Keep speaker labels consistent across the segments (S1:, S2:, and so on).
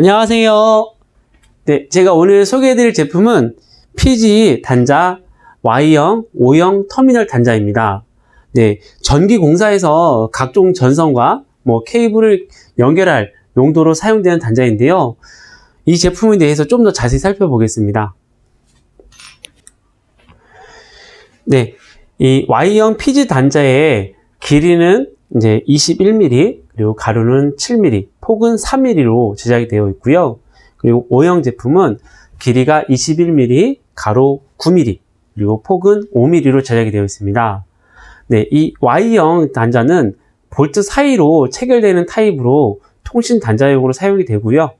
S1: 안녕하세요. 네, 제가 오늘 소개해드릴 제품은 PG 단자 Y형, O형 터미널 단자입니다. 네, 전기 공사에서 각종 전선과 뭐 케이블을 연결할 용도로 사용되는 단자인데요. 이 제품에 대해서 좀 더 자세히 살펴보겠습니다. 네, 이 Y형 PG 단자의 길이는 이제 21mm, 그리고 가로는 7mm, 폭은 3mm로 제작이 되어 있고요. 그리고 O형 제품은 길이가 21mm, 가로 9mm, 그리고 폭은 5mm로 제작이 되어 있습니다. 네, 이 Y형 단자는 볼트 사이로 체결되는 타입으로 통신 단자용으로 사용이 되고요.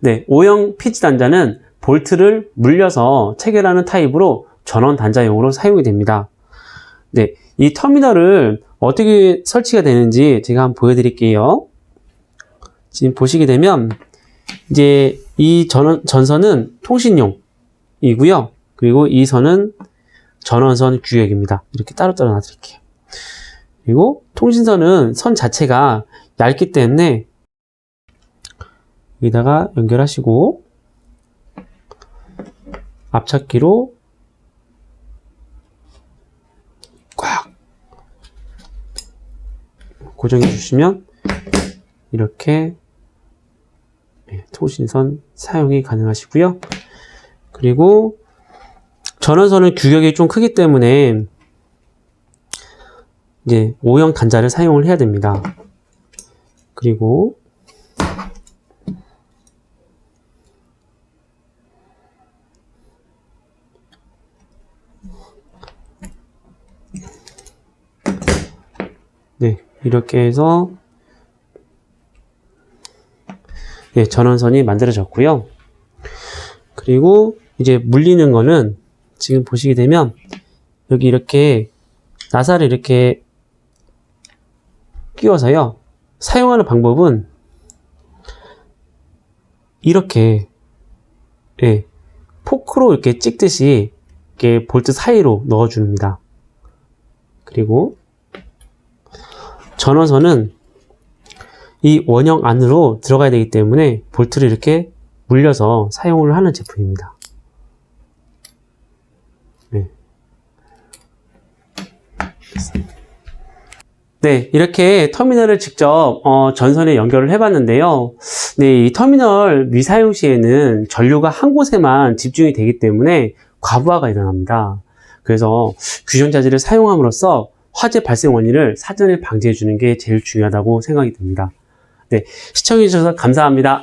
S1: 네, O형 피지 단자는 볼트를 물려서 체결하는 타입으로 전원 단자용으로 사용이 됩니다. 네, 이 터미널을 어떻게 설치가 되는지 제가 한번 보여드릴게요. 지금 보시게 되면 이제 이 전, 전선은 통신용이고요. 그리고 이 선은 전원선 규격입니다. 이렇게 따로따로 놔드릴게요. 그리고 통신선은 선 자체가 얇기 때문에 여기다가 연결하시고 앞찾기로 고정해 주시면 이렇게 네, 통신선 사용이 가능하시고요. 그리고 전원선은 규격이 좀 크기 때문에 이제 O형 단자를 사용을 해야 됩니다. 그리고 네, 이렇게 해서 네, 전원선이 만들어졌고요. 그리고 이제 물리는 거는 지금 보시게 되면 여기 이렇게 나사를 이렇게 끼워서요. 사용하는 방법은 이렇게 예, 포크로 이렇게 찍듯이 이렇게 볼트 사이로 넣어줍니다. 그리고 전원선은 이 원형 안으로 들어가야 되기 때문에 볼트를 이렇게 물려서 사용을 하는 제품입니다. 네. 네, 이렇게 터미널을 직접 어, 전선에 연결을 해봤는데요. 네, 이 터미널 미사용 시에는 전류가 한 곳에만 집중이 되기 때문에 과부하가 일어납니다. 그래서 규정 자재를 사용함으로써 화재 발생 원인을 사전에 방지해 주는 게 제일 중요하다고 생각이 듭니다. 네, 시청해 주셔서 감사합니다.